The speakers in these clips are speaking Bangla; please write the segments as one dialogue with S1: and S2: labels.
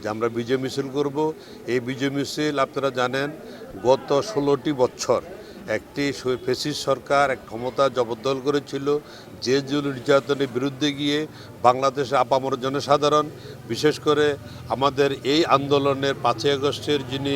S1: যে আমরা বিজয় মিছিল করব। এই বিজয় মিছিল আপনারা জানেন, গত ষোলোটি বছর একটি ফেসিস সরকার এক ক্ষমতা জবরদল করেছিল যে জুল নির্যাতনের বিরুদ্ধে গিয়ে বাংলাদেশে আপামর জনসাধারণ, বিশেষ করে আমাদের এই আন্দোলনের পাঁচই আগস্টের যিনি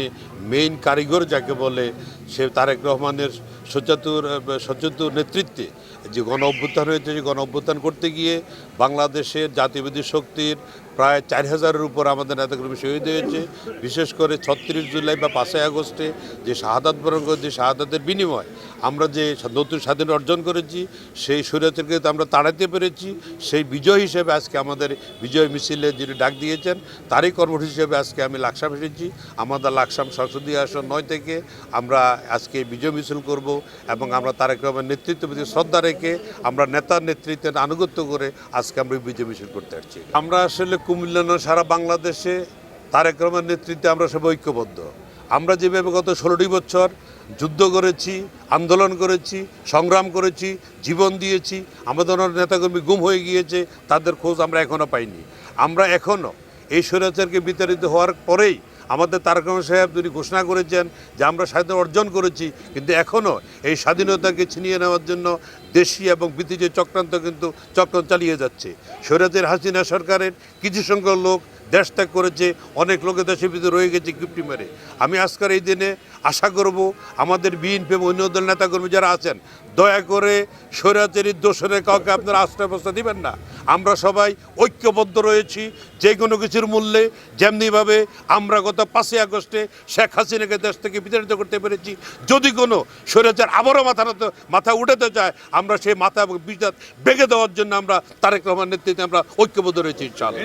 S1: মেইন কারিগর যাকে বলে সে তারেক রহমানের সচেতন সচেতন নেতৃত্বে যে গণ অভ্যুত্থান হয়েছে, যে গণ অভ্যুত্থান করতে গিয়ে বাংলাদেশের জাতীয়বাদী শক্তির প্রায় চার হাজারের উপর আমাদের নেতাকর্মী শহীদ হয়েছে। বিশেষ করে ছত্রিশ জুলাই বা পাঁচই আগস্টে যে শাহাদাত বরণ যে শাহাদাতের বিনিময় আমরা যে নতুন স্বাধীনতা অর্জন করেছি, সেই স্বৈরাচারকে তো আমরা তাড়াতে পেরেছি। সেই বিজয় হিসেবে আজকে আমাদের বিজয় মিছিলে যিনি ডাক দিয়েছেন, তারই কর্মসূচি হিসেবে আজকে আমি লাকসাম এসেছি। আমাদের লাকসাম সংসদীয় আসন নয় থেকে আমরা আজকে বিজয় মিছিল করব এবং আমরা তারেক রহমানের নেতৃত্বের প্রতি শ্রদ্ধা রেখে আমরা নেতার নেতৃত্বের আনুগত্য করে আজকে আমরা বিজয় মিছিল করতে আসছি। আমরা আসলে কুমিল্লা সারা বাংলাদেশে তারেক রহমানের নেতৃত্বে আমরা সব ঐক্যবদ্ধ। আমরা যেভাবে গত ষোলোটি বছর যুদ্ধ করেছি, আন্দোলন করেছি, সংগ্রাম করেছি, জীবন দিয়েছি, আমাদের নেতাকর্মী গুম হয়ে গিয়েছে, তাদের খোঁজ আমরা এখনও পাইনি। আমরা এখনও এই স্বৈরাচারকে বিতাড়িত হওয়ার পরেই আমাদের তারক সাহেব তিনি ঘোষণা করেছেন যে আমরা স্বাধীনতা অর্জন করেছি, কিন্তু এখনও এই স্বাধীনতাকে ছিনিয়ে নেওয়ার জন্য দেশি এবং বিদেশি চক্রান্ত কিন্তু চক্রান্ত চালিয়ে যাচ্ছে। স্বৈরাজের হাসিনা সরকারের কিছু সংখ্যক লোক দেশ ত্যাগ করেছে, অনেক লোকে দেশের ভিতরে রয়ে গেছে কিপ্টি মেরে। আমি আজকের এই দিনে আশা করব আমাদের বিএনপি এবং অন্য দল নেতাকর্মী যারা আছেন, দয়া করে স্বৈরাচারী দোষরে কাউকে আপনারা আশ্রয় ব্যবস্থা দিবেন না। আমরা সবাই ঐক্যবদ্ধ রয়েছি, যে কোনো কিছুর মূল্যে যেমনিভাবে আমরা গত পাঁচই আগস্টে শেখ হাসিনাকে দেশ থেকে বিতাড়িত করতে পেরেছি, যদি কোনো স্বৈরাচার আবারও মাথা মাথা উঠাতে চায়, আমরা সেই মাথা এবং বিজাত বেগে দেওয়ার জন্য আমরা তারেক রহমান নেতৃত্বে আমরা ঐক্যবদ্ধ রয়েছি ইনশাআল্লাহ।